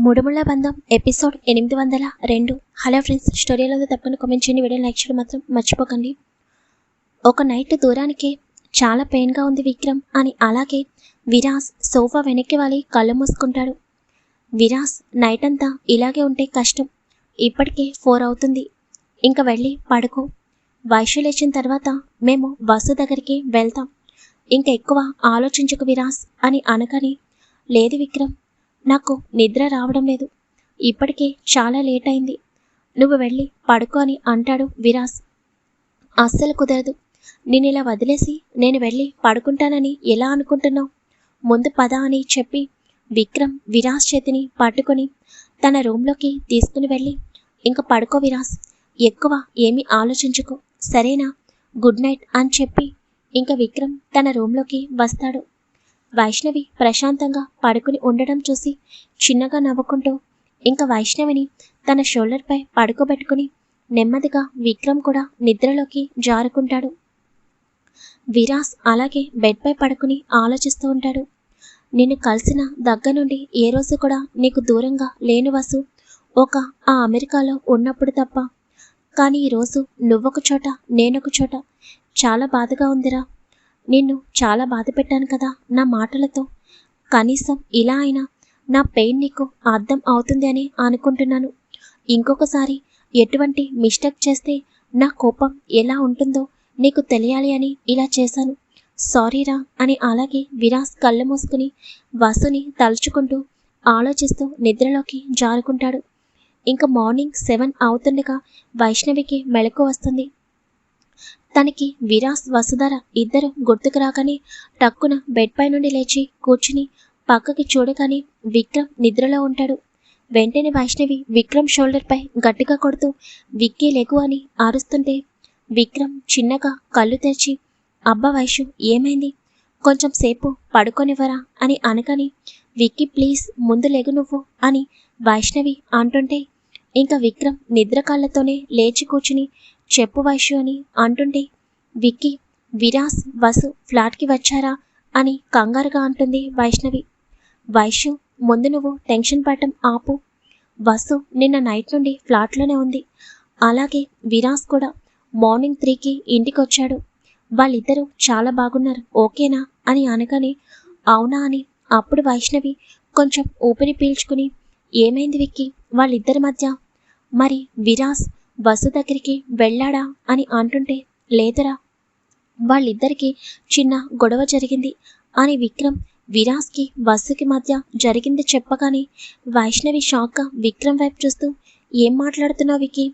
మూడుముళ్ళ బంధం ఎపిసోడ్ ఎనిమిది వందల రెండు. హలో ఫ్రెండ్స్ స్టోరీలో తప్పని కామెంట్ చేయండి. వీడియో లైక్ చేయడం మాత్రం మర్చిపోకండి. ఒక నైట్ దూరానికి చాలా పెయిన్గా ఉంది విక్రమ్ అని అలాగే విరాస్ సోఫా వెనక్కి వాలి కళ్ళు మూసుకుంటాడు. విరాస్ నైట్ అంతా ఇలాగే ఉంటే కష్టం. ఇప్పటికే ఫోర్ అవుతుంది. ఇంకా వెళ్ళి పడుకో. వైశ్యు లేచిన తర్వాత మేము బస్సు దగ్గరికి వెళ్తాం. ఇంకా ఎక్కువ ఆలోచించకు విరాస్ అని అనకని లేదు విక్రమ్ నాకు నిద్ర రావడం లేదు. ఇప్పటికే చాలా లేట్ అయింది. నువ్వు వెళ్ళి పడుకో అని అంటాడు విరాస్. అస్సలు కుదరదు. నేను ఇలా వదిలేసి నేను వెళ్ళి పడుకుంటానని ఎలా అనుకుంటున్నావు? ముందు పద అని చెప్పి విక్రమ్ విరాస్ చేతిని పట్టుకొని తన రూమ్లోకి తీసుకుని వెళ్ళి ఇంకా పడుకో విరాస్. ఎక్కువ ఏమీ ఆలోచించుకో. సరేనా? గుడ్ నైట్ అని చెప్పి ఇంకా విక్రమ్ తన రూమ్లోకి వస్తాడు. వైష్ణవి ప్రశాంతంగా పడుకుని ఉండడం చూసి చిన్నగా నవ్వుకుంటూ ఇంకా వైష్ణవిని తన షోల్డర్పై పడుకోబెట్టుకుని నెమ్మదిగా విక్రమ్ కూడా నిద్రలోకి జారుకుంటాడు. విరాస్ అలాగే బెడ్పై పడుకుని ఆలోచిస్తూ ఉంటాడు. నిన్ను కలిసిన దగ్గర నుండి ఏ రోజు కూడా నీకు దూరంగా లేని వసు ఒక ఆ అమెరికాలో ఉన్నప్పుడు తప్ప. కానీ ఈరోజు నువ్వొక చోట నేనొక చోట. చాలా బాధగా ఉందిరా. నిన్ను చాలా బాధ పెట్టాను కదా నా మాటలతో. కనీసం ఇలా అయినా నా పెయిన్ నీకు అర్థం అవుతుంది అని అనుకుంటున్నాను. ఇంకొకసారి ఎటువంటి మిస్టేక్ చేస్తే నా కోపం ఎలా ఉంటుందో నీకు తెలియాలి అని ఇలా చేశాను. సారీరా అని అలాగే విరాస్ కళ్ళు మూసుకుని వసుని తలుచుకుంటూ ఆలోచిస్తూ నిద్రలోకి జారుకుంటాడు. ఇంకా మార్నింగ్ సెవెన్ అవుతుండగా వైష్ణవికి మెలకు వస్తుంది. తనకి విరాస్ వసుధర ఇద్దరు గుర్తుకు రాకని టక్కున బెడ్ పై నుండి లేచి కూర్చుని పక్కకి చూడగానే విక్రమ్ నిద్రలో ఉంటాడు. వెంటనే వైష్ణవి విక్రమ్ షోల్డర్పై గట్టిగా కొడుతూ విక్కీ లెగు అని ఆరుస్తుంటే విక్రమ్ చిన్నగా కళ్ళు తెరిచి అబ్బా వైషు ఏమైంది? కొంచెం సేపు పడుకొనివ్వరా? అని అనగాని విక్కీ ప్లీజ్ ముందు లెగు నువ్వు అని వైష్ణవి అంటుంటే ఇంకా విక్రమ్ నిద్ర కళ్ళతోనే లేచి కూర్చుని చెప్పు వైశ్యు అని అంటుంటే విక్కీ విరాస్ వసు ఫ్లాట్కి వచ్చారా? అని కంగారుగా అంటుంది వైష్ణవి. వైశ్యు ముందు నువ్వు టెన్షన్ పడటం ఆపు. వసు నిన్న నైట్ నుండి ఫ్లాట్లోనే ఉంది. అలాగే విరాస్ కూడా మార్నింగ్ త్రీకి ఇంటికి వచ్చాడు వాళ్ళిద్దరూ చాలా బాగున్నారు ఓకేనా? అని అనగానే అవునా? అని అప్పుడు వైష్ణవి కొంచెం ఊపిరి పీల్చుకుని ఏమైంది విక్కీ? వాళ్ళిద్దరి మధ్య? మరి విరాస్ బస్సు దగ్గరికి వెళ్ళాడా అని అంటుంటే లేదురా. వాళ్ళిద్దరికీ చిన్న గొడవ జరిగింది అని విక్రమ్ విరాస్కి బస్సుకి మధ్య జరిగింది చెప్పగానే వైష్ణవి షాక్గా విక్రమ్ వైపు చూస్తూ ఏం మాట్లాడుతున్నావు వికి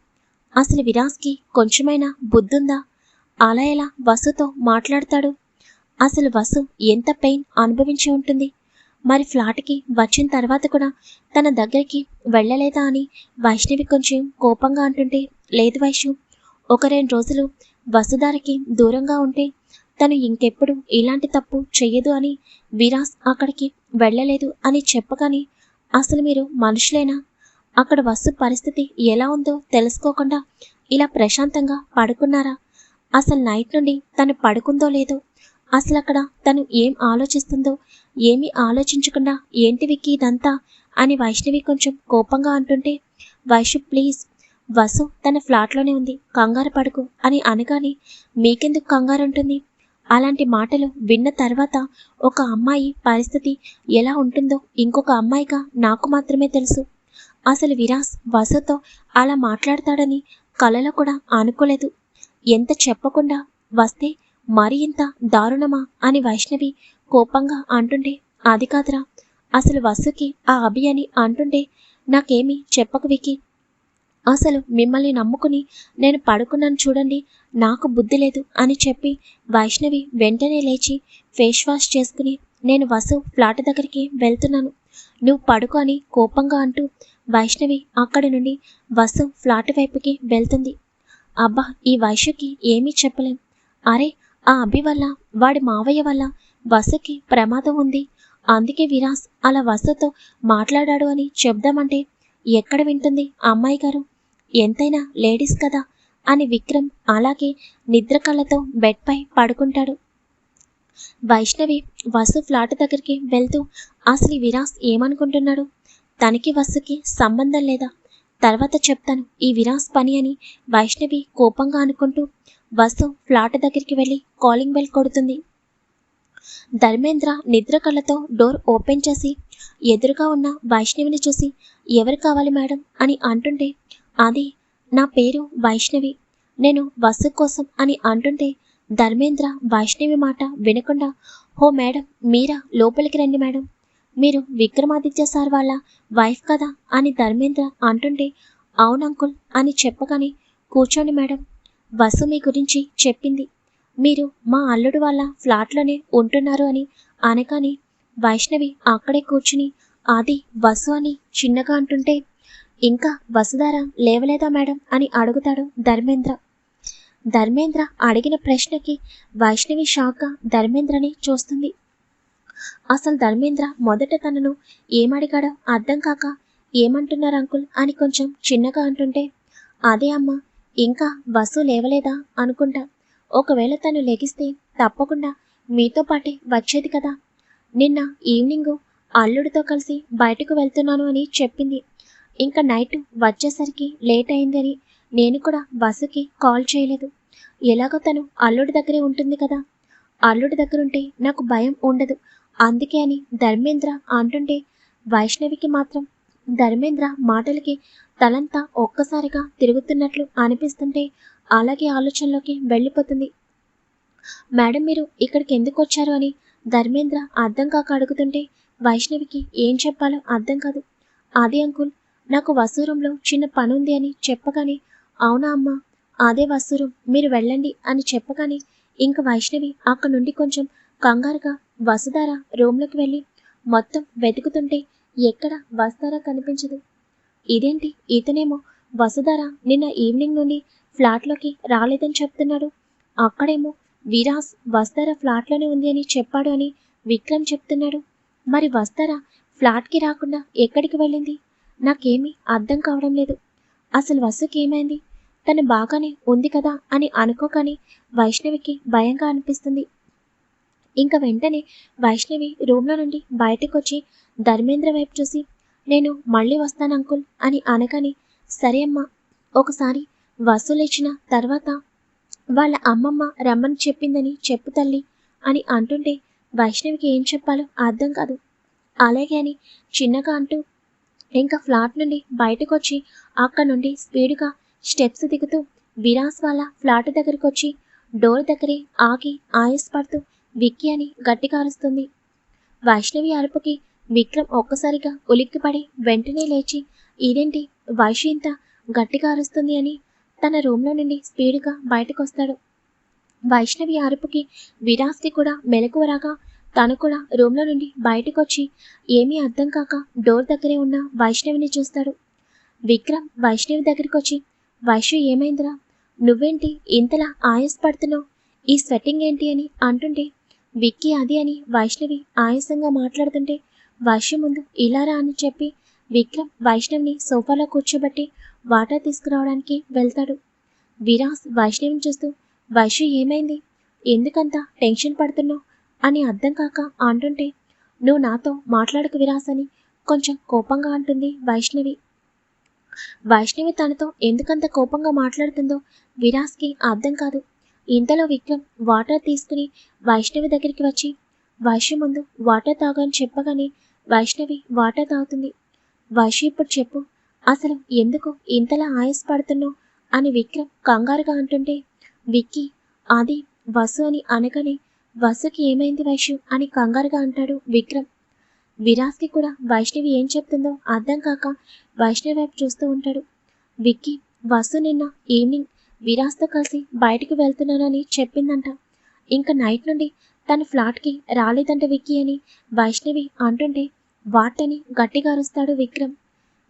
అసలు విరాస్కి కొంచెమైనా బుద్ధుందా? అలా ఎలా వసుతో మాట్లాడతాడు? అసలు వసు ఎంత పెయిన్ అనుభవించి ఉంటుంది? మరి ఫ్లాట్కి వచ్చిన తర్వాత కూడా తన దగ్గరికి వెళ్ళలేదా అని వైష్ణవి కొంచెం కోపంగా అంటుంటే లేదు వైషు ఒక రెండు రోజులు వసుధారకి దూరంగా ఉంటే తను ఇంకెప్పుడు ఇలాంటి తప్పు చెయ్యదు అని విరాస్ అక్కడికి వెళ్ళలేదు అని చెప్పగానే అసలు మీరు మనుషులేనా? అక్కడ వసు పరిస్థితి ఎలా ఉందో తెలుసుకోకుండా ఇలా ప్రశాంతంగా పడుకున్నారా? అసలు నైట్ నుండి తను పడుకుందో లేదో అసలు అక్కడ తను ఏం ఆలోచిస్తుందో ఏమీ ఆలోచించకుండా ఏంటి విక్కి ఇదంతా అని వైష్ణవి కొంచెం కోపంగా అంటుంటే వైషు ప్లీజ్ వసు తన ఫ్లాట్లోనే ఉంది. కంగారు పడుకు అని అనగానే మీకెందుకు కంగారు ఉంటుంది అలాంటి మాటలు విన్న తర్వాత ఒక అమ్మాయి పరిస్థితి ఎలా ఉంటుందో ఇంకొక అమ్మాయిగా నాకు మాత్రమే తెలుసు. అసలు విరాస్ వసుతో అలా మాట్లాడతాడని కలలో కూడా అనుకోలేదు. ఎంత చెప్పకుండా వస్తే మరి ఇంత దారుణమా అని వైష్ణవి కోపంగా అంటుండే అది కాదురా. అసలు వసుకి ఆ అభి అని అంటుండే నాకేమీ చెప్పకు వికి అసలు మిమ్మల్ని నమ్ముకుని నేను పడుకున్నాను చూడండి నాకు బుద్ధి లేదు అని చెప్పి వైష్ణవి వెంటనే లేచి ఫేస్ వాష్ చేసుకుని నేను వసు ఫ్లాట్ దగ్గరికి వెళ్తున్నాను. నువ్వు పడుకో అని కోపంగా అంటూ వైష్ణవి అక్కడి నుండి వసు ఫ్లాట్ వైపుకి వెళ్తుంది. అబ్బా ఈ వైశ్యకి ఏమీ చెప్పలేం. అరే ఆ అభి వల్ల వాడి మావయ్య వల్ల వసుకి ప్రమాదం ఉంది. అందుకే విరాస్ అలా వసుతో మాట్లాడాడు అని చెప్దామంటే ఎక్కడ వింటుంది అమ్మాయి గారు? ఎంతైనా లేడీస్ కదా అని విక్రమ్ అలాగే నిద్రకళ్ళతో బెడ్పై పడుకుంటాడు. వైష్ణవి వసు ఫ్లాట్ దగ్గరికి వెళ్తూ అసలు విరాస్ ఏమనుకుంటున్నాడు? తనకి వసుకి సంబంధం లేదా? తర్వాత చెప్తాను. ఈ విరాస్ పని అని వైష్ణవి కోపంగా అనుకుంటూ వసు ఫ్లాట్ దగ్గరికి వెళ్ళి కాలింగ్ బెల్ కొడుతుంది. ధర్మేంద్ర నిద్ర కళ్ళతో డోర్ ఓపెన్ చేసి ఎదురుగా ఉన్న వైష్ణవిని చూసి ఎవరు కావాలి మేడం? అని అంటుంటే అది నా పేరు వైష్ణవి. నేను వసు కోసం అని అంటుంటే ధర్మేంద్ర వైష్ణవి మాట వినకుండా హో మేడం మీరా? లోపలికి రండి మేడం. మీరు విక్రమాదిత్య సార్ వాళ్ళ వైఫ్ కదా? అని ధర్మేంద్ర అంటుంటే అవును అంకుల్ అని చెప్పగానే కూర్చోండి మేడం. వసు మీ గురించి చెప్పింది. మీరు మా అల్లుడు వాళ్ళ ఫ్లాట్లోనే ఉంటున్నారు అని అనగానే వైష్ణవి అక్కడే కూర్చుని ఆది వసు అని చిన్నగా అంటుంటే ఇంకా వసుధార లేవలేదా మేడం? అని అడుగుతాడు ధర్మేంద్ర. ధర్మేంద్ర అడిగిన ప్రశ్నకి వైష్ణవి షాక్గా ధర్మేంద్రని చూస్తుంది. అసలు ధర్మేంద్ర మొదట తనను ఏమడిగాడో అర్థం కాక ఏమంటున్నారు అంకుల్ అని కొంచెం చిన్నగా అంటుంటే అదే అమ్మ ఇంకా వసు లేవలేదా అనుకుంటా. ఒకవేళ తను లెగిస్తే తప్పకుండా మీతో పాటే వచ్చేది కదా. నిన్న ఈవినింగ్ అల్లుడితో కలిసి బయటకు వెళ్తున్నాను అని చెప్పింది. ఇంకా నైట్ వచ్చేసరికి లేట్ అయిందని నేను కూడా బస్సుకి కాల్ చేయలేదు. ఎలాగో తను అల్లుడి దగ్గరే ఉంటుంది కదా. అల్లుడి దగ్గరుంటే నాకు భయం ఉండదు. అందుకే అని ధర్మేంద్ర అంటుంటే వైష్ణవికి మాత్రం ధర్మేంద్ర మాటలకి తలంతా ఒక్కసారిగా తిరుగుతున్నట్లు అనిపిస్తుంటే అలాగే ఆలోచనలోకి వెళ్ళిపోతుంది. మేడం మీరు ఇక్కడికి ఎందుకు వచ్చారు? అని ధర్మేంద్ర అర్థం కాక అడుగుతుంటే వైష్ణవికి ఏం చెప్పాలో అర్థం కాదు. అదే అంకుల్. నాకు వసూరంలో చిన్న పని ఉంది అని చెప్పగానే అవునా అమ్మా అదే వసూరం మీరు వెళ్ళండి అని చెప్పగానే ఇంక వైష్ణవి అక్కడ నుండి కొంచెం కంగారుగా వసుధార రూమ్లోకి వెళ్ళి మొత్తం వెతుకుతుంటే ఎక్కడ వసుధార కనిపించదు. ఇదేంటి ఇతనేమో వసుధార నిన్న ఈవినింగ్ నుండి ఫ్లాట్లోకి రాలేదని చెప్తున్నాడు. అక్కడేమో విరాస్ వస్తారా ఫ్లాట్లోనే ఉంది అని చెప్పాడు అని విక్రమ్ చెప్తున్నాడు. మరి వస్తారా ఫ్లాట్కి రాకుండా ఎక్కడికి వెళ్ళింది? నాకేమీ అర్థం కావడం లేదు. అసలు వసుకి ఏమైంది? తను బాగానే ఉంది కదా అని అనుకోకని వైష్ణవికి భయంగా అనిపిస్తుంది. ఇంకా వెంటనే వైష్ణవి రూమ్లో నుండి బయటకు వచ్చి ధర్మేంద్ర వైపు చూసి నేను మళ్ళీ వస్తాను అంకుల్ అని అనగానే సరే అమ్మా ఒకసారి వసూలు ఇచ్చిన తర్వాత వాళ్ళ అమ్మమ్మ రమ్మని చెప్పిందని చెప్పు తల్లి అని అంటుంటే వైష్ణవికి ఏం చెప్పాలో అర్థం కాదు. అలాగే అని చిన్నగా అంటూ ఇంకా ఫ్లాట్ నుండి బయటకు వచ్చి అక్కడ నుండి స్పీడ్గా స్టెప్స్ దిగుతూ విరాస్ వాళ్ళ ఫ్లాట్ దగ్గరికి వచ్చి డోర్ దగ్గరే ఆగి ఆయాసపడుతూ విక్కీ అని గట్టిగా అరుస్తుంది వైష్ణవి అరుపుకి విక్రమ్ ఒక్కసారిగా ఉలిక్కిపడి వెంటనే లేచి ఇదేంటి? వైషి ఇంత గట్టిగా అరుస్తుంది అని తన రూమ్లో నుండి స్పీడ్గా బయటకు వస్తాడు వైష్ణవి అరుపుకి విరాస్కి కూడా మెలకువరాగా తను కూడా రూమ్లో నుండి బయటకు వచ్చి ఏమీ అర్థం కాక డోర్ దగ్గరే ఉన్న వైష్ణవిని చూస్తాడు. విక్రమ్ వైష్ణవి దగ్గరికి వచ్చి వైష్ణవి ఏమైందిరా? నువ్వేంటి ఇంతలా ఆయాసపడుతున్నావు? ఈ స్వెట్టింగ్ ఏంటి అని అంటుంటే విక్కీ అది అని వైష్ణవి ఆయాసంగా మాట్లాడుతుంటే వైష్ణవి ముందు ఇలారా అని చెప్పి విక్రమ్ వైష్ణవిని సోఫాలో కూర్చోబెట్టి వాటర్ తీసుకురావడానికి వెళ్తాడు. విరాస్ వైష్ణవిని చూస్తూ వైష్ణవి ఏమైంది? ఎందుకంత టెన్షన్ పడుతున్నావు? అని అర్థం కాక అంటుంటే నువ్వు నాతో మాట్లాడకు విరాస్ అని కొంచెం కోపంగా అంటుంది వైష్ణవి. వైష్ణవి తనతో ఎందుకంత కోపంగా మాట్లాడుతుందో విరాస్కి అర్థం కాదు. ఇంతలో విక్రమ్ వాటర్ తీసుకుని వైష్ణవి దగ్గరికి వచ్చి వైష్ణవి ముందు వాటర్ తాగని చెప్పగానే వైష్ణవి వాటర్ తాగుతుంది. వైషు ఇప్పుడు చెప్పు అసలు ఎందుకు ఇంతలా ఆయాసపడుతున్నావు? అని విక్రమ్ కంగారుగా అంటుంటే విక్కీ అది వసు అని అనగానే వసుకి ఏమైంది వైషు అని కంగారుగా అంటాడు విక్రమ్. విరాస్కి కూడా వైష్ణవి ఏం చెప్తుందో అర్థం కాక వైష్ణవి వైపు చూస్తూ ఉంటాడు. విక్కీ వసు నిన్న ఈవినింగ్ విరాస్తో కలిసి బయటికి వెళ్తున్నానని చెప్పిందంట. ఇంకా నైట్ నుండి తన ఫ్లాట్కి రాలేదంట విక్కీ అని వైష్ణవి అంటుంటే వాటని గట్టిగా అరుస్తాడు విక్రమ్.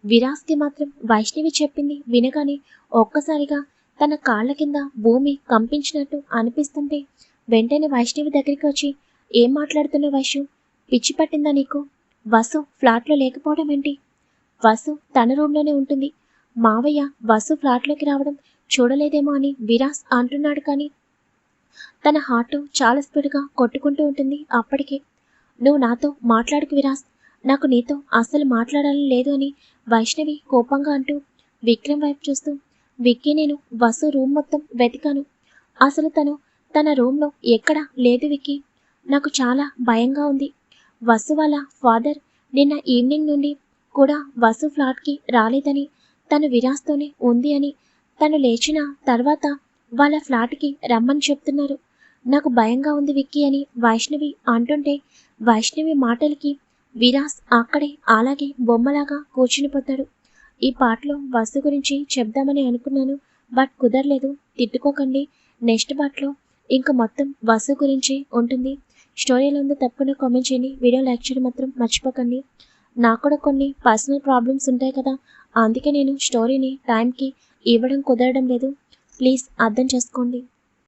విరాస్కి మాత్రం వైష్ణవి చెప్పింది వినగానే ఒక్కసారిగా తన కాళ్ళ కింద భూమి కంపించినట్టు అనిపిస్తుంటే వెంటనే వైష్ణవి దగ్గరికి వచ్చి ఏం మాట్లాడుతున్నావు వైషు పిచ్చి పట్టిందా నీకు? వసు ఫ్లాట్లో లేకపోవడం ఏంటి? వసు తన రూమ్లోనే ఉంటుంది. మావయ్య వసు ఫ్లాట్లోకి రావడం చూడలేదేమో అని విరాస్ అంటున్నాడు కానీ తన హార్ట్ చాలా స్పీడ్గా కొట్టుకుంటూ ఉంటుంది అప్పటికే. నువ్వు నాతో మాట్లాడుకు విరాస్. నాకు నీతో అస్సలు మాట్లాడాలని లేదు అని వైష్ణవి కోపంగా అంటూ విక్రమ్ వైపు చూస్తూ విక్కీ నేను వసు రూమ్ మొత్తం వెతికాను. అసలు తను తన రూమ్లో ఎక్కడ లేదు విక్కీ. నాకు చాలా భయంగా ఉంది. వసు వాళ్ళ ఫాదర్ నిన్న ఈవినింగ్ నుండి కూడా వసు ఫ్లాట్కి రాలేదని తను విరాస్తోనే ఉంది అని తను లేచిన తర్వాత వాళ్ళ ఫ్లాట్కి రమ్మని చెప్తున్నారు. నాకు భయంగా ఉంది విక్కీ అని వైష్ణవి అంటుంటే వైష్ణవి మాటలకి విరాస్ అక్కడే అలాగే బొమ్మలాగా కూర్చునిపోతాడు. ఈ పాటలో వసు గురించి చెప్దామని అనుకున్నాను బట్ కుదరలేదు. తిట్టుకోకండి. నెక్స్ట్ పాటలో ఇంకా మొత్తం వసు గురించి ఉంటుంది. స్టోరీలో ఉందో తప్పకుండా కామెంట్ చేయండి. వీడియో లైక్ చేయడం మాత్రం మర్చిపోకండి. నాకు కూడా కొన్ని పర్సనల్ ప్రాబ్లమ్స్ ఉంటాయి కదా. అందుకే నేను స్టోరీని టైంకి ఇవ్వడం కుదరడం లేదు. ప్లీజ్ అర్థం చేసుకోండి.